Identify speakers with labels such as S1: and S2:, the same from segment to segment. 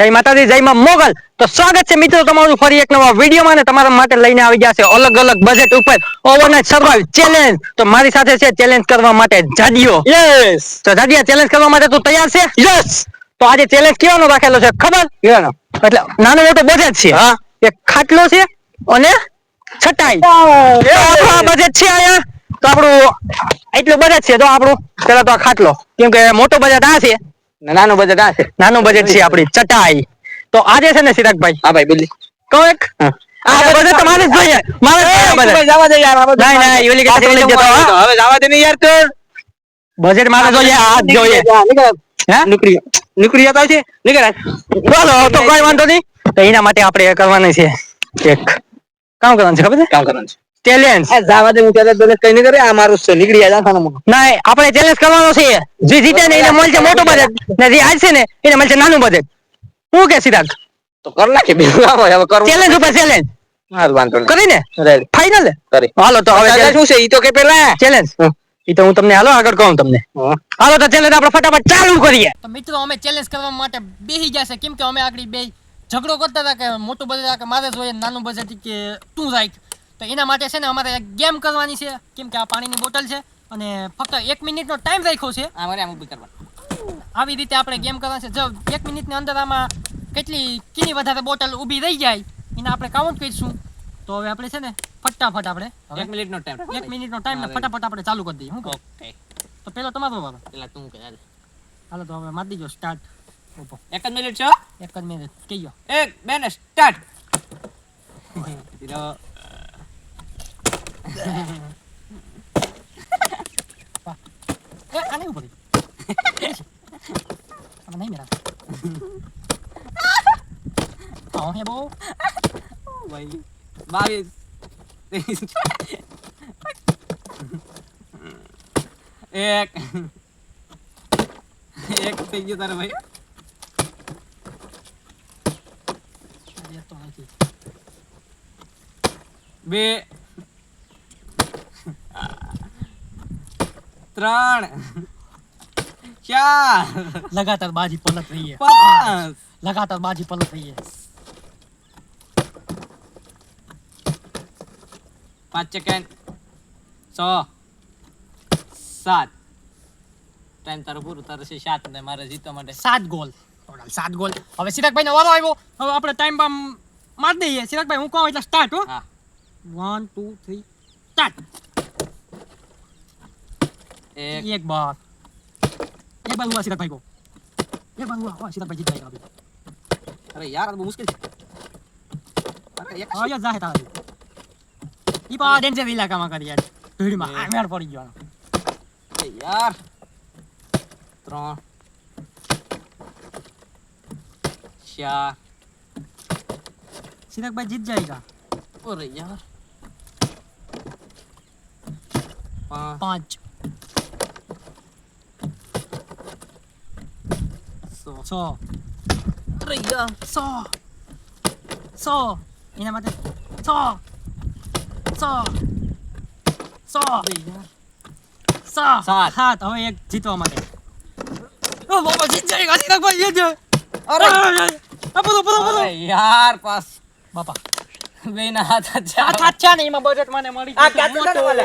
S1: જય માતાજી જય માં મોગલ. તો સ્વાગત છે મિત્રો તમારું ફરી એક નવા વિડીયોમાં ને તમારા માટે લઈને આવી ગયા છે અલગ અલગ બજેટ ઉપર ઓવરનાઇટ સર્વાઈવ ચેલેન્જ તો મારી સાથે છે ચેલેન્જ કરવા માટે જાડિયો
S2: યસ
S1: તો જાડિયા ચેલેન્જ કરવા માટે તું તૈયાર છે? યસ તો આજે ચેલેન્જ કેવાનો રાખેલો છે ખબર?
S2: કેવાનો?
S1: એટલે નાનો મોટો બજેટ છે.
S2: હા.
S1: એક ખાટલો છે અને છટાઈ. આ બજેટ છે અહીંયા. તો આપણું એટલું બજેટ છે તો આપણું. પેલા તો આ ખાટલો. કેમ કે મોટો બજેટ આ છે.
S2: નાનું બજેટ આ છે.
S1: નાનું બજેટ છે આપણી ચટાઈ. તો આજે છે ને સિરાગભાઈ
S2: હા ભાઈ બોલી
S1: કહો એક? આ બજેટ જ જોઈએ. મારે.
S2: જવા દે યાર આ. હવે જવા દે ને યાર તો.
S1: બજેટ મારે જોઈએ આ જ જોઈએ. હે?
S2: નીકળી નીકળી જતા છે. નીકળે.
S1: બોલો તો કોઈ વાંધો નહીં. તો એના માટે આપણે કરવાની છે. એક. કામ કરવાનું છે ખબર છે?
S2: કામ કરવાનું છે.
S1: ચેલેન્જ
S2: જાવા દે હું ત્યારે તને કઈ નહીં કરે આ મારું છે નીકળી જાય ખાના માં
S1: ના આપણે ચેલેન્જ કરવાનો છે. જે જીતે ને એને મળશે મોટું બજેટ ને જે હારશે ને એને મળશે નાનું બજેટ હું કે સિદ્ધાર્થ
S2: તો કર નાખે બે હવે કરવું.
S1: ચેલેન્જ ઉપર ચેલેન્જ
S2: હાલ વાંધો નહીં.
S1: કરીને ફાઇનલ
S2: કરી.
S1: હાલો તો હવે
S2: શું છે? ઈ તો કે પેલા.
S1: ચેલેન્જ
S2: ઈ
S1: એ તો હું તમને હાલો આગળ કહું તમને. હાલો તો ચેલેન્જ આપણે ફટાફટ ચાલુ કરીએ.
S3: તો મિત્રો અમે ચેલેન્જ કરવા માટે બેસી જશે કેમ કે અમે આગળ બે ઝઘડો કરતા હતા કે મોટું બજેટ કે મારે જોઈએ નાનું બજેટ કે તું રાખ. તો એના માટે છે ને અમારે ગેમ કરવાની છે. કેમ કે આ પાણીની બોટલ છે અને ફક્ત એક મિનિટનો ટાઈમ રાખ્યો છે. અમારે આમ ઊભી કરવા આવી રીતે આપણે ગેમ કરવાની છે. જો એક મિનિટની અંદર આમાં કેટલી કીની વધારે બોટલ ઊભી રહી જાય એને આપણે કાઉન્ટ કરીશું. તો હવે આપણે છે ને ફટાફટ આપણે એક મિનિટનો ટાઈમ એક મિનિટનો ટાઈમ ફટાફટ આપણે ચાલુ કરી દઈએ. હું ઓકે. તો પેલો તમારો વારો. પેલા તું કે હાલો. તો હવે મારી દીજો સ્ટાર્ટ
S4: એક જ મિનિટ છો?
S3: એક જ મિનિટ કહીયો.
S4: એક બે ને સ્ટાર્ટ
S3: આને ઉપર આમાં નહીં મેરા આવો હે બહુ
S4: ભાઈ બાવીસ ત્રેવીસ એક એક થઈ ગયું તારે ભાઈ
S3: એ તો નથી
S4: બે ત્રણ ચાર
S3: લગાતાર બાજી પલટ રહી है
S4: પાંચ
S3: लगातार बाजी पलट रही है
S4: પાંચ સેકન્ડ છ સાત ટાઈમ તારો પૂરું તારે છે સાત ને મારે જીતવા માટે
S3: सात गोल टोटल सात गोल હવે સિરાગભાઈ નો વારો આવ્યો હવે આપણે ટાઈમ બામ માર દઈએ સિરાગભાઈ હું કહું એટલે સ્ટાર્ટ હો
S4: હા
S3: વન ટુ થ્રી સ્ટાર્ટ
S4: एक
S3: एक बार एक बार हुआ सीधा भाई को एक बार हुआ हुआ सीधा भाई जीत जाएगा अभी
S4: अरे यार अब मुश्किल अरे एक
S3: हां यार जाहे तारे ई पा डेंजर विला काम कर यार ભીડમાં આ મેળ પડી ગયો
S4: એ યાર ત્રણ ચાર
S3: સિરકભાઈ જીત જાયગા
S4: ઓરે યાર પાંચ સો યાર
S3: સો સો એના માટે સો સો સો સો
S4: સાત.
S3: હવે એક જીતવા માટે ઓ બાબા જીત જાય ગાડી નાખવા જીત જાય
S4: અરે
S3: આ બધો બધો બધો
S4: યાર પાસ
S3: બાપા
S4: બે ના હાથ હાથ છે.
S3: આ થાત છે ને એમાં બજેટ મને મળી
S4: આ
S3: ગયું
S4: ક્યાં
S3: છે
S4: ચાલે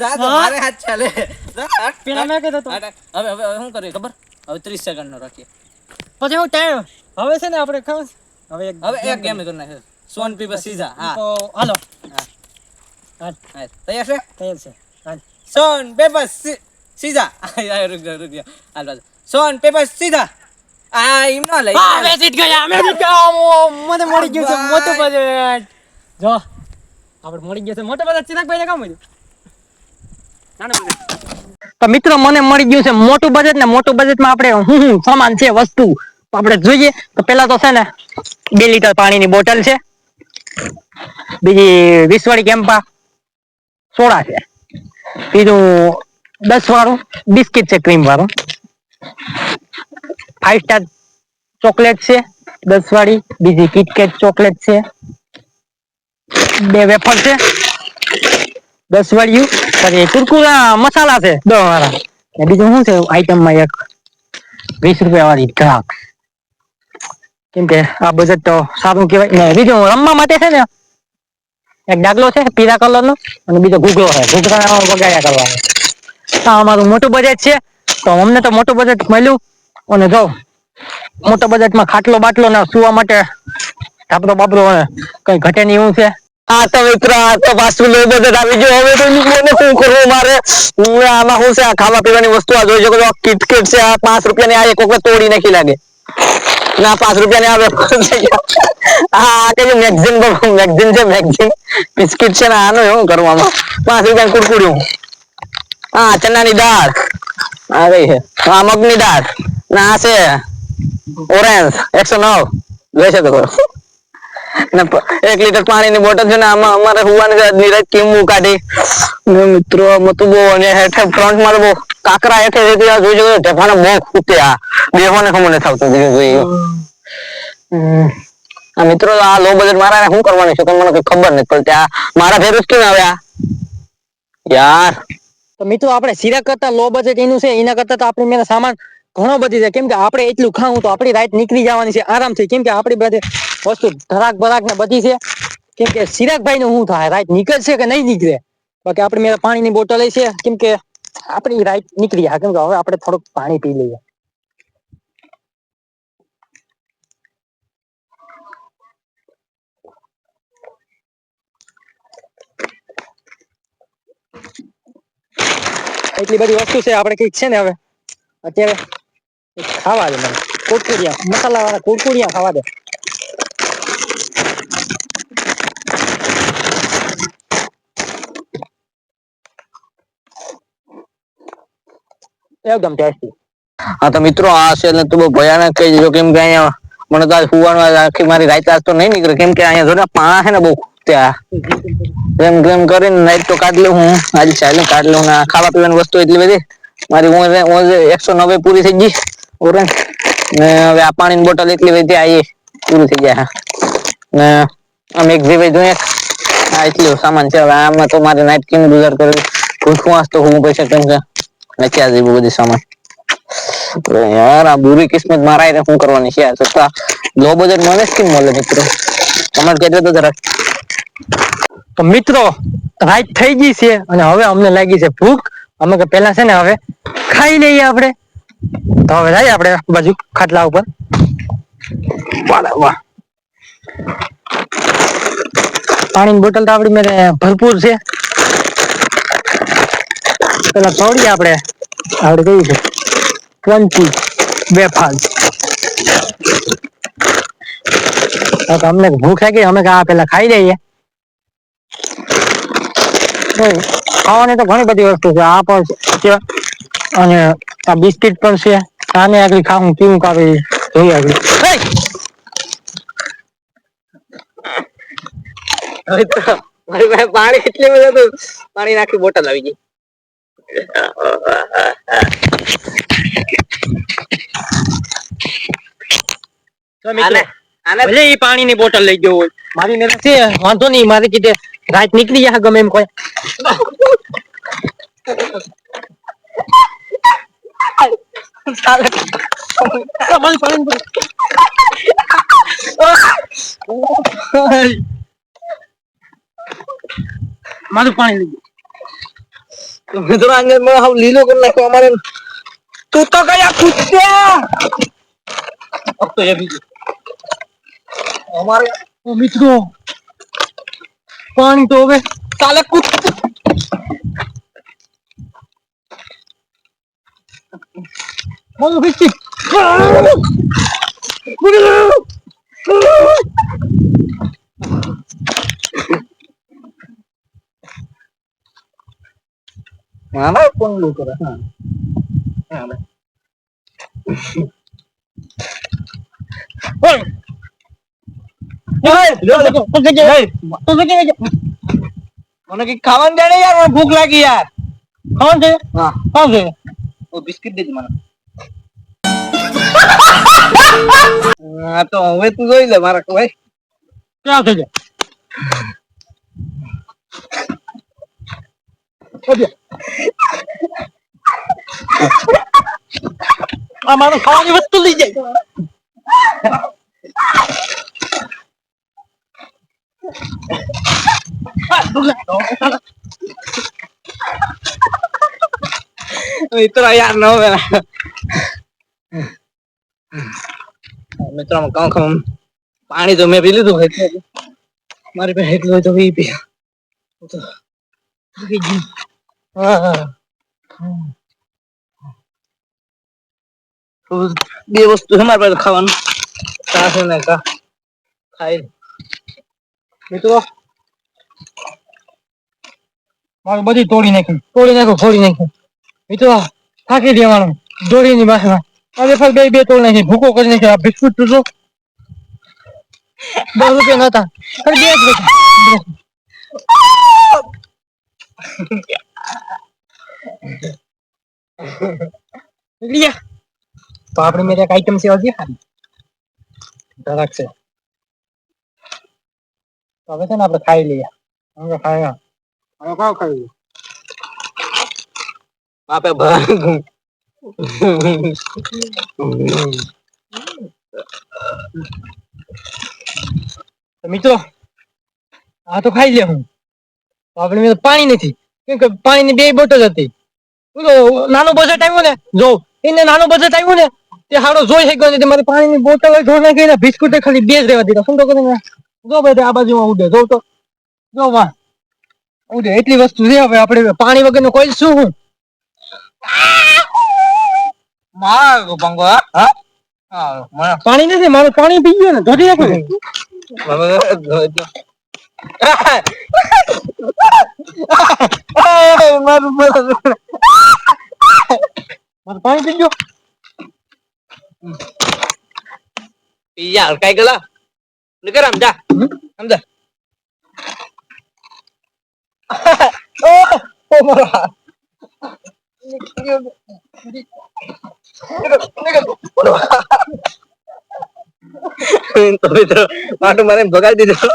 S4: જા તો મારે હાથ ચાલે.
S3: પેલા મેં કીધું તું.
S4: હવે હવે હવે શું કરીએ ખબર? હવે ત્રીસ સેકન્ડ નો રાખીએ.
S3: પછી હું ટાઈમ હવે છે ને આપણે ખબર હવે એક
S4: હવે એક ગેમ કરી નાખે સોન પીપર સીધા હા.
S3: તો હાલો.
S4: હા. તૈયાર છે?
S3: તૈયાર છે.
S4: સોન પેપર સીધા. રૂક રૂક હાલ બાજુ. સોન પેપર સીધા. આ એમ ન લઈ
S3: હા મેં જીત ગયા મેં જીત ગયા મો- મને મળી ગયું છે મોટું બજેટ. જો આપણે મળી ગયું છે મોટું બજેટ. ચિરાગભાઈ ને કામ મળ્યું નાનું બજેટ.
S1: તો મિત્રો મને મળી ગયું છે મોટું બજેટ ને મોટું બજેટમાં આપણે હું હું સામાન છે વસ્તુ. આપડે આપણે જોઈએ તો પેલા તો છે ને બે લીટર પાણીની બોટલ છે. બીજી વીસ વાળી કેમ્પા સોડા છે. બીજું દસ વાળું બિસ્કિટ છે ક્રીમ વાળું ફાઈવ સ્ટાર ચોકલેટ છે, દસ વાળી, બીજી કિટકેટ ચોકલેટ છે, બે વેફર છે, દસ વાળ્યું, પછી કુરકુરા મસાલા છે દસ વાળા. ને બીજું શું છે આઈટમમાં એક વીસ રૂપિયા વાળી ગ્રાહક કેમ કે આ બજેટ તો સારું કહેવાય. ને બીજું રમવા માટે છે ને, એક ડાગલો છે, પીળા કલર નો, અને બીજો ઘૂઘરો છે. ઘૂઘરા વગાડ્યા કરવાનો. આ અમારું મોટું બજેટ છે. તો અમને તો મોટું બજેટ મળ્યું. અને જો, મોટા બજેટમાં ખાટલો બાટલો ને સુવા માટે ધાબળો બાબરો કઈ ઘટે નહીં એવું છે.
S2: આ તો મિત્ર તો પાછું લો બજેટ આવી ગયો. હવે તો મને શું કરવું મારે? હું આમાં શું છે? આ ખાવા પીવાની વસ્તુ આ જોઈ શકો છો. કિટકેટ છે, આ પાંચ રૂપિયાની, આ એક વખત તોડી નાખી લાગે. ના પાંચ રૂપિયાની આવે આ કઈ મેગઝીન મેગઝીન છે મેગઝીન બિસ્કિટ છે ને, આનું શું કરવામાં પાંચ રૂપિયા કુરકુડ્યું હા, ચણાની દાળ. આ રહી છે? આ મગની દાળ. ના છે ઓરેન્જ એકસો નવ જોઈ શકો ને એક લીટર પાણીની બોટલ છે ને આમાં અમારે હુવાની નીરજ કેમું કાઢી. ને મિત્રો આમાં તો બહુ અને હેઠે ફ્રન્ટમાં બહુ કાકરા હેઠે રેતી આ જોઈ છો, ઢેફાને બહુ ખૂટે આ. બેહોને ખબર નથી આવતું ધીરે. હમ. આ મિત્રો આ લો બજેટ મારા શું કરવાનું છે? મને કઈ ખબર નથી પડતી. આ મારા ભેરું કેમ આવે યાર.
S1: તો મિત્રો આપણે સિરા કરતા લો બજેટ એનું છે એના કરતા તો આપણે મેં સામાન ઘણો બધી છે. કેમ કે આપણે એટલું ખાવું તો આપણી રાઈટ નીકળી જવાની છે. આરામથી. કેમ કે આપણી બધી વસ્તુ ધરાક બરાક ને બધી છે. કેમ કે સિરાગભાઈ નું શું થાય. રાઈટ નીકળશે કે નહીં નીકળે? બાકી આપણે મેં પાણીની બોટલ છે. કેમ કે આપણી રાઈટ નીકળી જાય. કેમ કે હવે આપણે થોડુંક પાણી પી લઈએ. એટલી બધી વસ્તુ છે. આપણે કંઈક છે ને હવે? અત્યારે કંઈક ખાવા દે મને. કુરકુરિયા મસાલા વાળા કુરકુરિયા ખાવા દે. એકદમ ટેસ્ટી
S2: હા, તો મિત્રો, આ છે એટલે તું બહુ ભયાનક કહી દેજો કેમ કે અહીંયા મને તો આજ સુવાનું આખી મારી રાત આજ તો નહીં નીકળે. કેમ કે અહીંયા જો ને પાણા છે ને બહુ ત્યાં. એમ એમ કરીને નાઈટ તો કાઢી લઉં હું. આજે ચાલે કાઢી લઉં ખાવા પીવાની વસ્તુ એટલી બધી. મારી હું એકસો નવે પૂરી થઈ ગઈ. ને હવે આ પાણીની બોટલ એટલી વધી આ પૂરું થઈ જાય ને આમ એક જીવે જોઈએ આ એટલું સામાન છે, હવે આમાં તો મારે નાઈટ કેમ ગુજાર કરવી ભૂખવાસ તો હું પૈસા કેમ કે નથી આ જેવું બધું સામાન. યાર, આ બુરી કિસ્મત મારા હારે શું કરવાની છે? તો લો બજેટ જ કેમ મળે મિત્રો? તમારે કહેજો તો જરાક.
S1: તો મિત્રો, રાત થઈ ગઈ છે અને હવે અમને લાગી છે ભૂખ. અમે કે પેલા છે ને હવે ખાઈ લઈએ આપણે. તો હવે જાય આપણે બાજુ ખાટલા ઉપર. વાહ વાહ. પાણીની બોટલ તો આપણી મેરે ભરપૂર છે. પેલા તોડીએ આપણે. આપણે કઈ છે? ક્રંચી વેફાલ તો અમને ભૂખ લાગી અમે કે આ પેલા ખાઈ લઈએ. હમ, ખાવાની તો ઘણી બધી વસ્તુ છે. આ પણ છે. અને આ બિસ્કિટ પણ છે. આને આગળ ખાવું કેવું કાવે જોઈએ આગળ. હે!
S2: હવે તો મારી પાસે પાણી એટલું બધું હતું. પાણી નાખી બોટલ આવી ગઈ.
S1: તો મિત્રો,
S2: આને આને
S1: ભલે ઈ પાણીની બોટલ લઈ ગયો હોય. મારી મેરે છે. વાંધો નહીં મારી કીધે રાત નીકળી જાય ગમે એમ કોઈ. ચાલે તમારી પાણી મારું પાણી લીધું
S2: મિત્રો આને હાવ લીલો કરી નાખ્યો અમારે તું તો કયા
S1: કૂદ્યા અમારે મિત્રો, પાણી તો હવે
S2: કાલે કૂદ Thank you. કૂત
S1: મારું બિસ્કિટ
S2: મારા કોણ લું કરે હા મને કઈ ખાવાનું દે ને યાર મને ભૂખ લાગી યાર
S1: કોણ છે
S2: હા
S1: કોણ છે
S2: બિસ્કિટ દેજે મને હા તો હવે તું જોઈ લે મારા ભાઈ
S1: ક્યાં છે આ મારું ખાવાની વસ્તુ લઈ જાય
S4: મિત્રો યાર ન પેલા મિત્રો કામ ખામ પાણી તો મેં પી લીધું હોય મારી પાસે એટલું હોય તો પી પી તો થાકી ગયો. બે વસ્તુ છે મારી પાસે ખાવાનું. ચા છે ને કા ખાઈ મિત્રો
S1: મારું બધી તોડી નાખ્યું. તોડી નાખ્યું ફોડી નાખ્યું. મિત્રો થાકી દેવાનું દોરીની ભાષામાં હવે ફરી બે બે તોડી નાખી ભૂકો કરી નાખ્યો આ બિસ્કુટ તો જો દસ રૂપિયા નતા ખાલી બે જ રૂપિયા નીકળી ગયા તો આપણે મેરે એક આઈટમ છે હજી ખાલી ધરાક છે તો હવે છે ને આપણે ખાઈ લઈએ હવે ખાઈ હવે કાવ ખાઈ લઈએ
S4: આપે ભરા
S1: તો મિત્રો, આ તો ખાઈ લે હું. આપણે મેં પાણી નથી. કેમ કે પાણીની બે બોટલ હતી. નાનો બજેટ આવ્યું ને? જો, એને નાનું બજેટ આવ્યું ને, તે હારો જોઈ શક્યો નથી. મારે પાણીની બોટલ ધોઈ નાખી ને બિસ્કુટ ખાલી બે જ રહેવા દીધા. શું તો કરીને જો ભાઈ આ બાજુમાં ઉડે. જો તો, જો વાહ. ઉડે. એટલી વસ્તુ છે હવે. આપણે પાણી વગરનું કોઈ શું હું?
S4: મારો પંગો હા
S1: પાણી નથી મારું પાણી પી ગયું ને ધોરી નાખ્યું
S4: મારું
S1: મારું પાણી પી ગયું.
S4: યાર કઈ ગલા નીકળ સમજા સમજા
S1: ઓ મારો.
S4: તો મિત્રો માટું મારે ભગાડી દીધો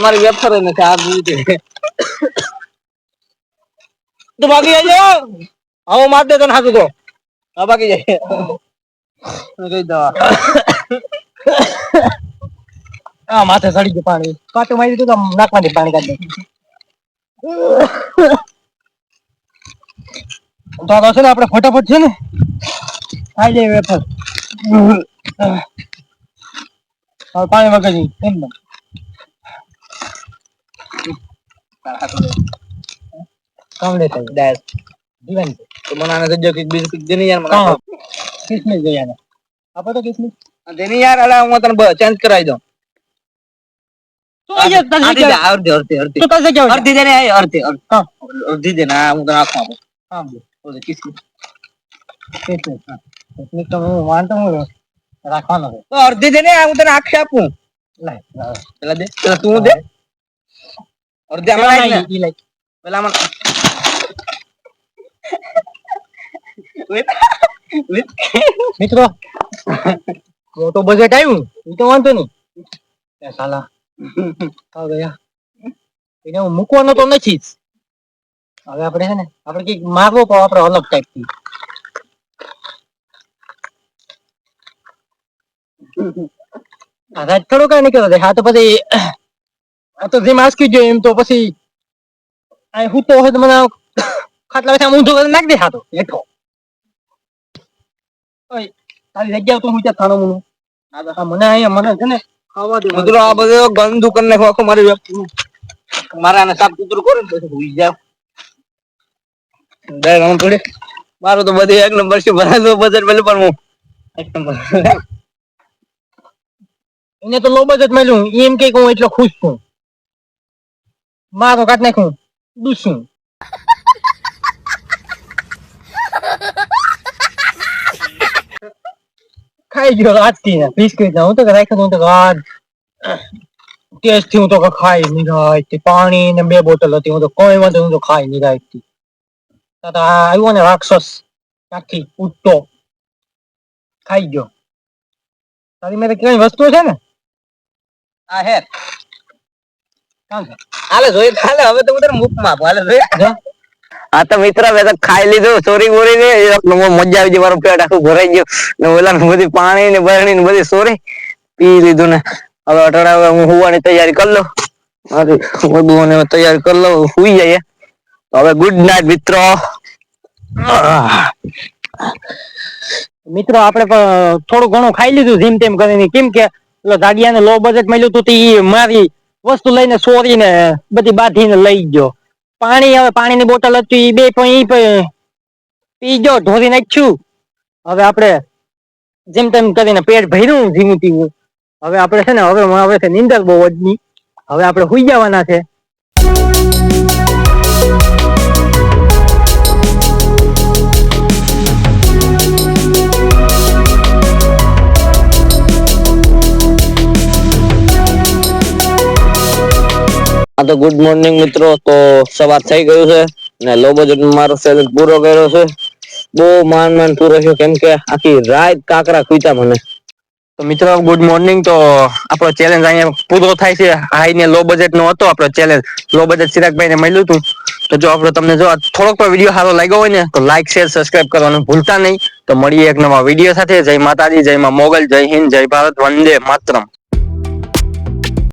S4: મારી વેફર નથી આ દીધી તું ભાગી જાય આવો માર દે તને હાથું તો હા ભાગી જાય કઈ દવા
S1: આ માથે સડી ગયું પાણી કાંટો મારી દીધું તો આમ નાકમાંથી પાણી કાઢી તો છે ને આપણે ફટાફટ છે ને ખાઈ લઈએ વેફર. પાણી વગર નહીં એમ ને. જીવન
S4: તો મને આને બીજું કંઈક દેની યાર મને.
S1: કિસમિસ જોઈએ આને. આપો તો કિસમિસ.
S4: દેની યાર અલા હું તને ચેન્જ કરાવી દઉં. અડધી દે, અડધી.
S1: હા
S4: તને આખું આપું.
S1: હા.
S4: ઓલે કિસમિસ.
S1: કિસમિસ તો હું માનતો હું રાખવાનો છે.
S4: તો અડધી દે ને હું તને આખી આપું.
S1: લાય, લાય.
S4: પેલા દે પેલા તું દે. અડધી આમાં
S1: ઈ.
S4: પેલા.
S1: મિત્રો મોટો બજેટ આવ્યું એ તો. વાંધો નહીં. એ સાલા. ગયા. એને હું મૂકવાનો તો નથી જ. હવે આપણે છે ને, આપણે કંઈક મારવો પણ આપણે અલગ ટાઈપથી. રાજ થોડો કઈ નીકળ્યો છે હા, તો પછી, આ તો જે આસકી જોઈએ એમ, તો પછી, આ હું તો હોય તો મને ખાટલા બેઠા ઊંધો કરી નાખી દે, હા, તો. હેઠો. તારી જગ્યા તો હું ત્યાં થાણો મુનું? મને અહીંયા, મને છે ને, ખાવા દે
S4: આ બધો ગંદુ કરી નાખો આખું મારી મારા સાફ કૂતરું કરું પછી ભૂલી જાવ મારું તો બધે એક નંબર છે ભરાયેલું બજેટ પેલું પણ હું. એક નંબર.
S1: એને તો લો બજેટ મળ્યું એમ કે હું એટલો ખુશ છું. મારો કાટ નાખું દુશું ખાઈ ગયો આજથી ને, બિસ્કિટ હું તો રાખ્યો હું તો આજ ટેસ્ટથી હું તો ખાઈ નહીં થી પાણી ને બે બોટલ હતી. હું તો કોઈ વાંધો હું તો ખાઈ નહીં થી તો આ આવ્યો ને રાક્ષસ આખી ઉઠતો ખાઈ ગયો તારી મેરે કઈ વસ્તુ છે ને
S4: આ હે હાલે જોઈએ હાલે હવે તો હું મુખમાં હાલે જોઈએ
S1: જા.
S2: તો મિત્ર મેં તો ખાઈ લીધું સોરી બોરી ને મજા આવી ગઈ મારું પેટ આખું ભરાઈ ગયું ને ઓલા બધી પાણી ને બરણી ને બધી સોરી પી લીધું ને હવે અટાણે હું હોવાની તૈયારી કરી લઉં મારી તૈયારી કરી લઉં હુઈ જઈએ હવે ગુડ નાઇટ મિત્રો.
S1: મિત્રો, આપણે પણ થોડું ઘણું ખાઈ લીધું જેમ તેમ કરીને. કેમ કે જાડિયાને લો બજેટ મળ્યું તે ઈ મારી વસ્તુ લઈને સોરીને બધી બાંધીને લઈ ગયો. પાણી, હવે પાણીની બોટલ હતી એ બે પણ ઈ પણ પી ગયો, ઢોરી નાખ્યું. હવે આપણે જેમ તેમ કરીને પેટ ભર્યું ધીમું ધીમું હવે આપણે છે ને, હવે હવે છે નીંદર બહુ જ હવે આપણે હુઈ જવાના છે.
S2: હા તો ગુડ મોર્નિંગ મિત્રો, તો સવાર થઈ ગયું છે. ને લો બજેટ મારો ચેલેન્જ પૂરો કર્યો છે. બહુ માન માન પૂરો છે, કેમ કે આખી રાત કાકરા ખુઈતા મને.
S1: તો મિત્રો ગુડ મોર્નિંગ તો આપણો ચેલેન્જ અહીંયા પૂરો થાય છે. હાઈ ને લો બજેટ નો હતો, આપણો ચેલેન્જ લો બજેટ ચિરાગભાઈ ને મળ્યું હતું તો જો આપણો તમને જો થોડોક પણ વીડિયો સારો લાગ્યો હોય ને, તો લાઈક શેર સબસ્ક્રાઇબ કરવાનું ભૂલતા નહીં. તો મળીએ એક નવા વીડિયો સાથે. જય માતાજી, જય માં મોગલ, જય હિન્દ, જય ભારત, વંદે માતરમ.